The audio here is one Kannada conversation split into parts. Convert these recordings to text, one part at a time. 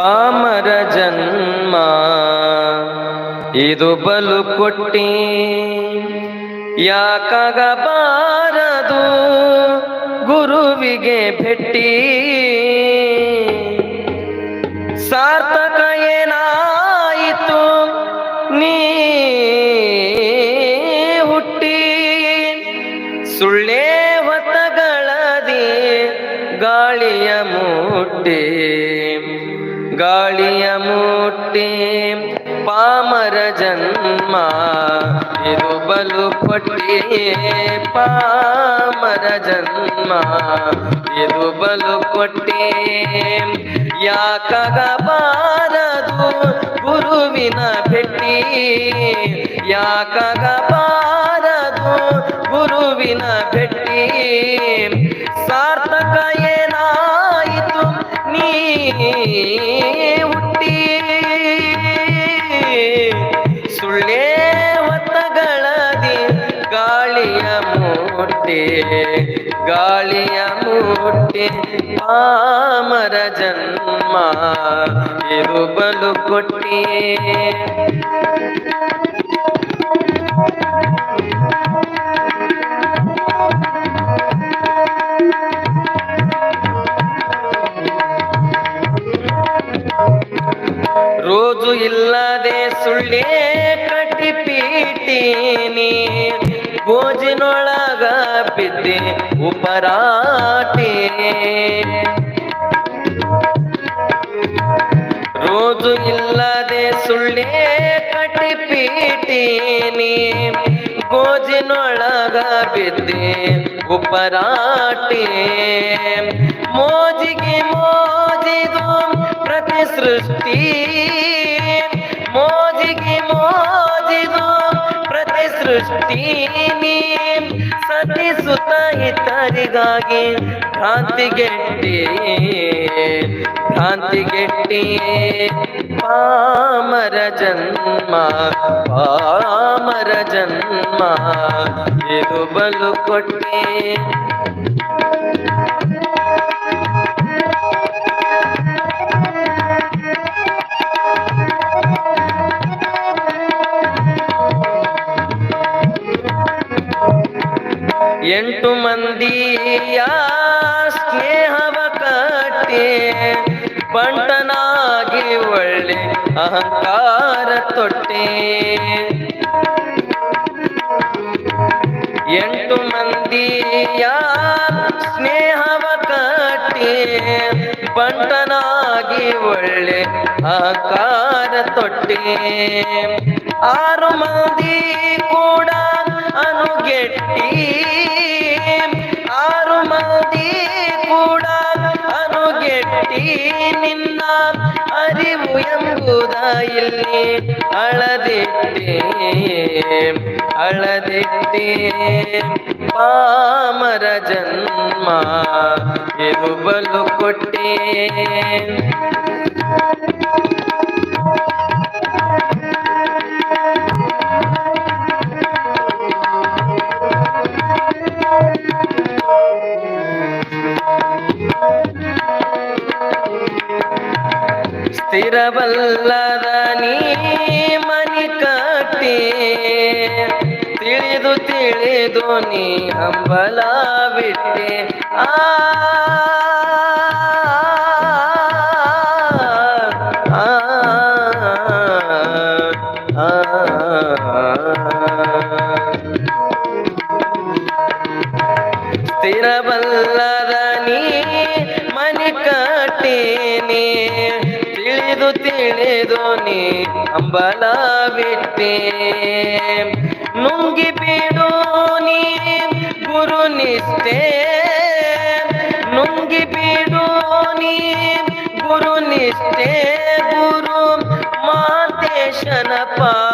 ಪಾಮರ ಜನ್ಮ. ಇದು ಬಲು ಕೊಟ್ಟಿ. ಯಾಕಾಗಬಾರದು ಗುರುವಿಗೆ ಭೆಟ್ಟಿ ಸಾರ್ಥಕ ಏನಾಯಿತು ನೀ ಹುಟ್ಟಿ. ಸುಳ್ಳೇ ಹೊತ್ತಗಳದಿ ಗಾಳಿಯ ಮುಟ್ಟಿ. ಗಾಳಿಯ ಮುಟ್ಟಿ ಪಾಮರ ಜನ್ಮ ಇದು ಬಲು ಕೊಟ್ಟಿ ಪಾಮರ ಜನ್ಮ ಇದು ಬಲು ಕೊಟ್ಟಿ ಯಾಕಾಗಬಾರದು ಗುರುವಿನ ಭೆಟ್ಟಿ ಯಾಕಾಗಬಾರದು ಗುರುವಿನ ಭೆಟ್ಟಿ ಸಾರ್ಥಕ ಏನಾಯಿತು ನೀ ಗಾಳಿಯ ಮುಟ್ಟಿ ಮಾಮರ ಜನ್ಮ ಇದು ಬಲು ಕೊಟ್ಟಿ ರೋಜು ಇಲ್ಲದೆ ಸುಳ್ಳೇ ಕಟ್ಟಿ ಪೀಟೀನಿ ಗೋಜಿನೊಳಗ ಬಿದ್ದೆ ಉಪರಾಟಿ. ರೋಜು ಇಲ್ಲದೆ ಸುಳ್ಳೇ ಕಟ್ಟಿ ಪೀಟೀನಿ ಗೋಜಿನೊಳಗ ಬಿದ್ದೆ ಉಪರಾಟಿ. ಮೋಜಿಗೆ ಮೋಜಿದು ಪ್ರತಿ ಸೃಷ್ಟಿ. ಮೋಜಿಗೆ ಮೋಜಿದು ಪ್ರತಿ ಸೃಷ್ಟಿ. ನೀ ಸತಿಸುತ್ತ ಹಿತರಿಗಾಗಿ ಭ್ರಾಂತಿಗೆಟ್ಟಿ ಭ್ರಾಂತಿಗೆಟ್ಟಿ ಪಾಮರ ಜನ್ಮ ಪಾಮರ ಜನ್ಮ ಇದು ಬಲು ಕೊಟ್ಟಿ. ಎಂಟು ಮಂದಿಯ ಸ್ನೇಹವ ಕಟ್ಟಿ, ಬಂಟನಾಗಿ ಒಳ್ಳೆ ಅಹಂಕಾರ ತೊಟ್ಟೆ. ಎಂಟು ಮಂದಿಯ ಸ್ನೇಹವ ಕಟ್ಟಿ, ಬಂಟನಾಗಿ ಒಳ್ಳೆ ಅಹಂಕಾರ ತೊಟ್ಟೆ. ಆರು ಮಂದಿ ಕೂಡ ಅನುಗೆಟ್ಟಿ ಅನುಗೆಟ್ಟಿ ನಿನ್ನ ಅರಿವು ಎಂಬುದ ಇಲ್ಲಿ ಅಳದಿಟ್ಟೆ. ಅಳದಿಟ್ಟೆ. ಪಾಮರ ಜನ್ಮ ಇದು ಬಲು ಕೊಟ್ಟೆ. ಸ್ಥಿರವಲ್ಲದ ನೀ ಮನಿ ಕಟ್ಟಿ ತಿಳಿದು ತಿಳಿದು ನೀ ಹಂಬಲ ಬಿಟ್ಟೆ ಆ ಸ್ಥಿರವಲ್ಲದ ನೀ ಮನಿ ಕಟ್ಟೀನಿ ತಿಳಿದು ತಿಳಿದು ನೀ ಅಂಬಲ ಬಿಟ್ಟೆ ನುಂಗಿ ಬಿಡು ನೀ ಗುರು ನಿಷ್ಠೆ. ನುಂಗಿ ಬಿಡು ನೀ ಗುರು ನಿಷ್ಠೆ. ಗುರು ಮಾತೇಶನ ಮಹದೇಶನ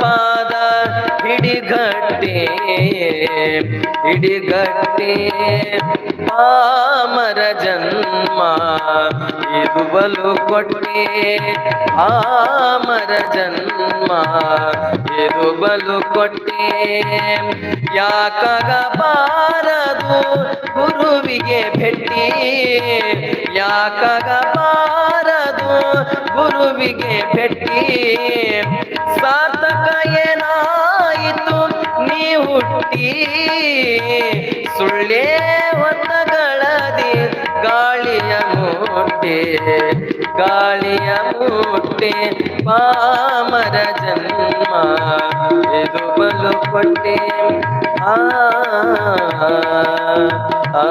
ಪಾದ ಹಿಡಿಗಟ್ಟೆ ಹಿಡಿಗಟ್ಟೆ ಪಾಮರ ಜನ್ಮ ಇದು ಬಲು ಕೊಟ್ಟೆ ಆಮರ ಜನ್ಮ ಇದು ಬಲು ಕೊಟ್ಟೆ ಯಾಕಾಗಬಾರದು ಗುರುವಿಗೆ ಭೇಟಿ, ಯಾಕಾಗ ಬಾರದು ಗುರುವಿಗೆ ಭೇಟಿ. ಸಾರ್ಥಕ ಏನಾಯಿತು ನೀ ಹುಟ್ಟಿ ಸುಳ್ಳೇ ಹೊತ್ತಗಳದಿ ಗಾಳಿಯ ಮೂಟೆ ಗಾಳಿಯ ಮೂಟೆ ಪಾಮರ ಜನ್ಮ ಇದು ಬಲು ಕೊಟ್ಟೆ ಆ, ಆ.